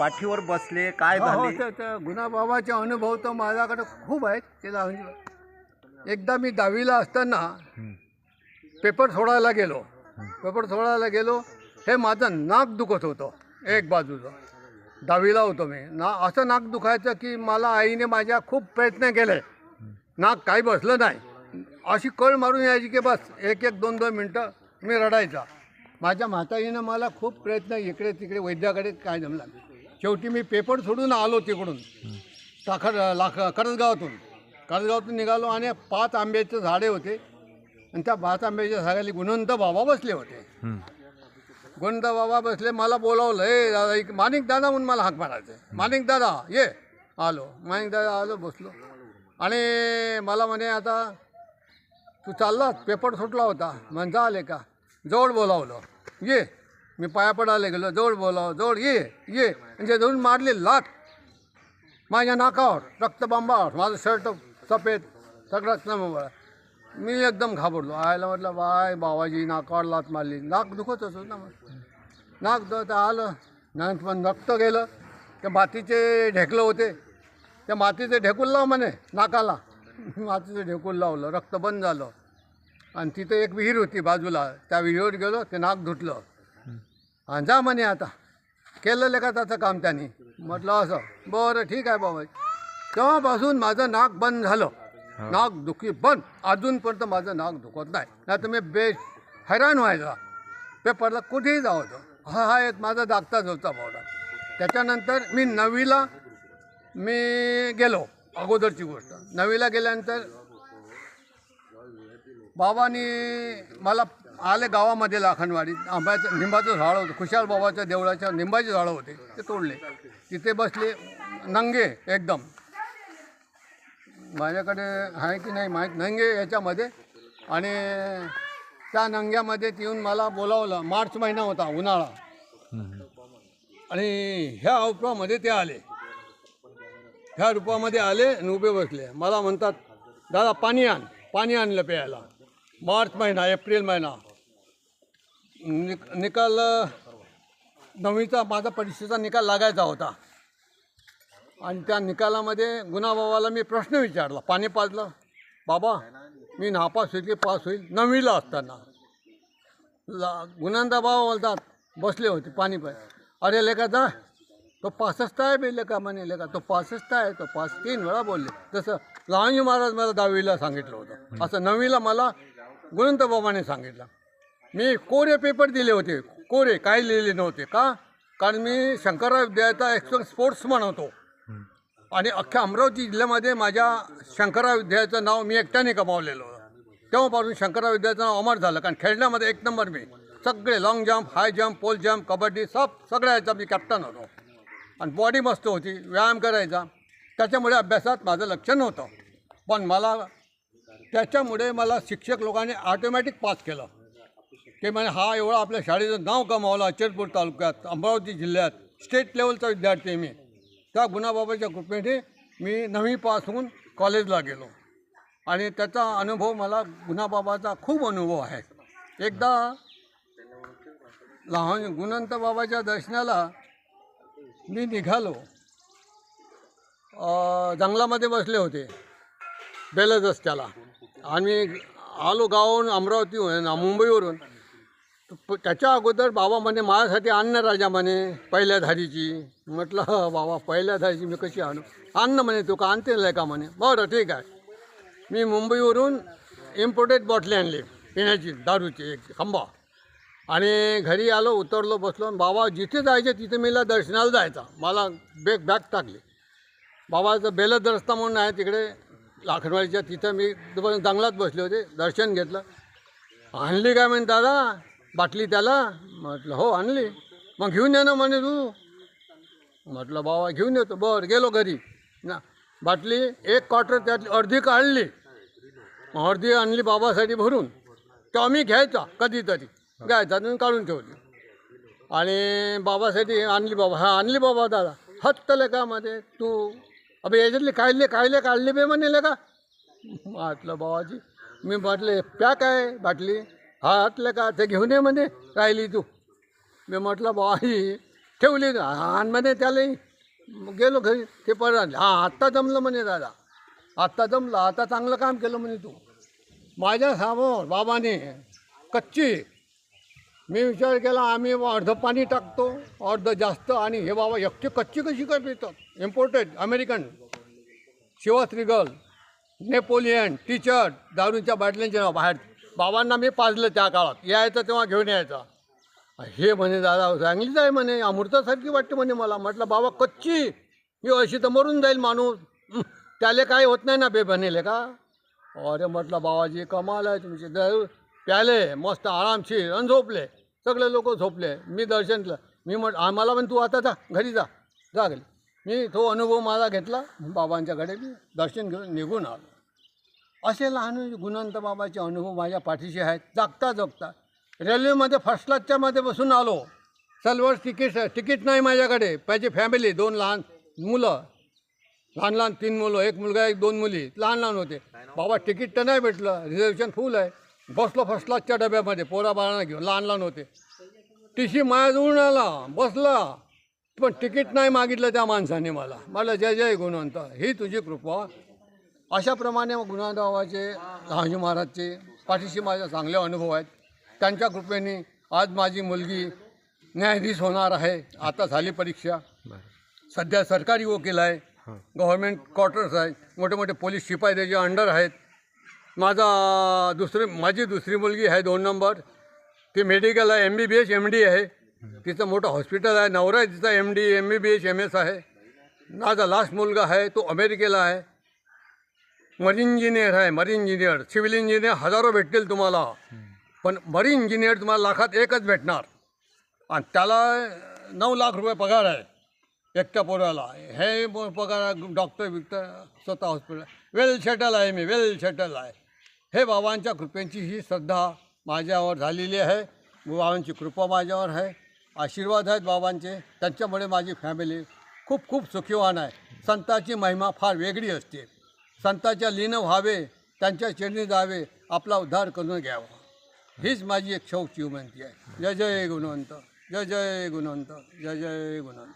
पाठीवर बसले काय हो, हो, झाले? ते- ते गुणाबाबाचे अनुभव तर माझ्याकडे खूप आहेत. ते एकदा मी दहावीला असताना पेपर सोडायला गेलो. पेपर सोडायला गेलो. हे माझं नाक दुखत होतं एक बाजूचं. दहावीला होतो मी. ना असं नाक दुखायचं की मला आईने माझ्या खूप प्रयत्न केले. नाक काही बसलं नाही. अशी कळ मारून यायची की बस एक एक दोन दोन मिनटं मी रडायचा. माझ्या म्हातारीनं मला खूप प्रयत्न इकडे तिकडे वैद्याकडे काय जमला. शेवटी मी पेपर सोडून आलो तिकडून. टाखर लाख करसगावातून करसगावातून निघालो आणि पाच आंब्याचे झाडे होते. आणि त्या पाच आंब्याच्या झाडाली गुणवंत बाबा बसले होते. गुणवंत बाबा बसले मला बोलावलं ए दादा इक माणिक दादा म्हणून मला हाक मारायचं. माणिक दादा ये. आलो. माणिक दादा आलो बसलो. आणि मला म्हणे आता तू चाललास पेपर सुटला होता. म्हणता आले का जवळ बोलावलं. ये. मी पाया पडायला गेलो. जवळ बोलावं जवळ ये ये. म्हणजे धरून मारली लाट माझ्या नाकावर रक्तबांबावर. माझं शर्ट सफेद सगळं रक्तबंबावर मी एकदम घाबरलो. आयला म्हटलं बाय बाबाजी नाकावर लात मारली. नाक दुखत असो ना मग. नाक दुखत आलं. नंतर पण रक्त गेलं. त्या मातीचे ढेकलं होते. त्या मातीचे ढेकूल लाव म्हणे नाकाला. मातीचं ढेकूल लावलं. रक्त बंद झालं. आणि तिथं एक विहीर होती बाजूला. त्या विहिरीवर गेलो ते नाक धुतलं. आणि जा म्हणे आता. केलेलं का त्याचं काम त्यांनी. म्हटलं असं. बरं ठीक आहे बाबा तेव्हापासून माझं नाक बंद झालं. नाक दुखी बंद. अजूनपर्यंत माझं नाक दुखत नाही. नाही तर मी बे हैराण व्हायचा. पेपरला कुठेही जावं होतं. हा हा एक माझा दागताच होता बावडा त्याच्यानंतर मी नववीला मी गेलो. अगोदरची गोष्ट. नववीला गेल्यानंतर बाबांनी मला आले गावामध्ये लाखनवाडीत आंब्याचं निंबाचं झाड होतं. खुशाल बाबाच्या देवळाच्या निंबाचे झाडं होते. ते तोडले. तिथे बसले नंगे एकदम. माझ्याकडे आहे की नाही माहीत. नंगे याच्यामध्ये. आणि त्या नंग्यामध्ये येऊन मला बोलावलं. मार्च महिना होता उन्हाळा. आणि ह्या रूपामध्ये ते आले. ह्या रूपामध्ये आले आणि उभे बसले. मला म्हणतात दादा पाणी आण. पाणी आणलं प्यायला. मार्च महिना एप्रिल महिना. निक निकाल नववीचा माझा परीक्षेचा निकाल लागायचा होता. आणि त्या निकालामध्ये गुणाबाबाला मी प्रश्न विचारला. पाणी पाजलं. बाबा मी नापास होईल की पास होईल? नववीला असताना. ला गुणांदा बाबा बोलतात. बसले होते पाणी पाय अरे लेका जा तो पासष्ट आहे बे लेका म्हणे लेका तो पासष्ट आहे तो पाच तीन वेळा बोलले. तसं लहानजी महाराज मला दहावीला सांगितलं होतं. असं नववीला मला गुणंत बाबाने सांगितलं. मी कोरे पेपर दिले होते. कोरे काही लिहिले नव्हते. का? कारण मी शंकरराव विद्यालयाचा एक्सपर्ट स्पोर्ट्समन होतो. आणि अख्ख्या अमरावती जिल्ह्यामध्ये माझ्या शंकरराव विद्यालयाचं नाव मी एकट्याने कमावलेलं होतं. तेव्हापासून शंकरराव विद्यालयाचं नाव अमर झालं. कारण खेळण्यामध्ये एक नंबर मी. सगळे long jump high jump pole jump kabaddi सब सगळ्या ह्याचा मी कॅप्टन होतो. आणि बॉडी मस्त होती. व्यायाम करायचा. त्याच्यामुळे अभ्यासात माझं लक्ष नव्हतं. पण मला त्याच्यामुळे मला शिक्षक लोकांनी ऑटोमॅटिक पास केलं. ते म्हणे हा एवढा आपल्या शाळेचं नाव कमावलं अचलपूर तालुक्यात अमरावती जिल्ह्यात. स्टेट लेवलचा विद्यार्थी आहे मी. त्या गुणाबाबाच्या कृपेने मी नवी पास होऊन कॉलेजला गेलो. आणि त्याचा अनुभव मला गुणाबाबाचा खूप अनुभव आहे. एकदा लहान गुणंतबाबाच्या दर्शनाला मी निघालो. जंगलामध्ये बसले होते. बेलज रस्त्याला. आणि आलो गावावरून अमरावतीहून मुंबईवरून. त्याच्या अगोदर बाबा म्हणे माझ्यासाठी अन्न राजा म्हणे पहिल्या धारीची. म्हटलं बाबा पहिल्या धारीची मी कशी आणू? अन्न म्हणे तू का आणते का म्हणे. बरं ठीक आहे. मी मुंबईवरून इम्पोर्टेड बॉटली आणली पिण्याची दारूची एक खंबा. आणि घरी आलो उतरलो बसलो आणि बाबा जिथे जायचे तिथे मीला दर्शनाला जायचा. मला बॅग बॅग टाकली. बाबाचं बेलद रस्ता म्हणून आहे तिकडे. लाखनवाडीच्या तिथं मी जंगलात बसले होते दर्शन घेतलं. आणली काय म्हणे दादा? बाटली त्याला? म्हटलं हो आणली. मग घेऊन ये ना म्हणे तू. म्हटलं बाबा घेऊन येतो. बरं गेलो घरी. ना बाटली एक क्वार्टर त्यातली अर्धी काढली. मग अर्धी आणली बाबासाठी भरून. तो आम्ही घ्यायचा कधीतरी. घ्यायचा आणि काढून ठेवली. आणि बाबासाठी आणली बाबा हा आणली बाबा दादा. हत्तले का मध्ये? तू अबे याच्यातले काढले काढले काढले बे म्हणले का म्हटलं बाबाजी मी म्हटले पॅक आहे बाटली. हा का ते घेऊन ये म्हणे राहिली तू. मी म्हटलं बाबाजी ठेवली आणि म्हणे त्याला. गेलो घरी ते परत हा हां आत्ता जमलं म्हणे दादा. आत्ता जमलं आता चांगलं काम केलं म्हणे तू. माझ्यासमोर बाबाने कच्ची. मी विचार केला आम्ही अर्ध पाणी टाकतो अर्ध जास्त आणि हे बाबा एकटी कच्ची कशी काय पितात इम्पोर्टेड अमेरिकन शिवाश्री गर्ल नेपोलियन टीचर दारूच्या बाटल्यांचे नाव बाहेर. बाबांना मी पाजलं त्या काळात. यायचं तेव्हा घेऊन यायचा. हे म्हणे दादा चांगलीच आहे म्हणे अमृतासारखी वाटते म्हणे मला. म्हटलं बाबा कच्ची. ही अशी तर मरून जाईल माणूस. त्याले काय होत नाही ना बे बनेले का? अरे म्हटलं बाबाजी कमाल आहे तुमचे. द प्याले मस्त आरामशीर आणि झोपले. सगळे लोक झोपले. मी दर्शन केलं. मी म्हट आम्हाला पण तू आता जा घरी जा. जा घरी. मी तो अनुभव माझा घेतला. बाबांच्याकडे मी दर्शन घेऊन निघून आलो. असे लहान गुणवंत बाबाचे अनुभव माझ्या पाठीशी आहेत. जगता जगता रेल्वेमध्ये फर्स्ट क्लासच्यामध्ये बसून आलो. सलवर तिकीट तिकीट नाही माझ्याकडे. पाहिजे फॅमिली दोन लहान मुलं. लहान लहान तीन मुलं एक मुलगा एक दोन मुली. लहान लहान होते. बाबा तिकीट तर नाही भेटलं. रिझर्वेशन फुल आहे. बसलो फर्स्ट क्लासच्या डब्यामध्ये. पोरा बाळांना घेऊन लहान लहान होते. टी सी माझ्याजवळून आला. बसला. पण तिकीट नाही मागितलं त्या माणसाने मला. मला जय जय गुणवंत. ही तुझी कृपा. अशाप्रमाणे गुणवंत शहाजी लहानजी महाराजचे पाठीशी माझ्या चांगले अनुभव आहेत. त्यांच्या कृपेने आज माझी मुलगी न्यायाधीश होणार आहे. आता झाली परीक्षा. सध्या सरकारी वकील आहे. गव्हर्मेंट क्वार्टर्स आहेत. मोठे मोठे पोलीस शिपाई त्याच्या अंडर आहेत. माझा दुसरी माझी दुसरी मुलगी आहे दोन नंबर. ती मेडिकल आहे M B B S M D आहे. तिचं मोठं हॉस्पिटल आहे. नवरा आहे तिचा M D M B B S M S आहे. माझा लास्ट मुलगा आहे तो अमेरिकेला आहे. मरीन इंजिनियर आहे मरीन इंजिनियर। सिव्हिल इंजिनियर हजारो भेटतील तुम्हाला। पण मरीन इंजिनियर तुम्हाला लाखात एकच भेटणार। आणि त्याला नऊ लाख रुपये पगार आहे एकट्या पोराला. हे प- पगार डॉक्टर बिक्टर स्वतः हॉस्पिटल वेल सेटल आहे मी वेल सेटल आहे. हे बाबांच्या कृपेची ही श्रद्धा माझ्यावर झालेली आहे. बाबांची कृपा माझ्यावर आहे. आशीर्वाद आहेत बाबांचे. त्यांच्यामुळे माझी फॅमिली खूप खूप सुखीवान आहे. संताची महिमा फार वेगळी असते. संताच्या लीन व्हावे त्यांच्या चरणी जावे आपला उद्धार करून घ्यावा. हीच माझी एक शौकची विनंती आहे. जय जय गुणवंत जय जय गुणवंत जय जय गुणवंत.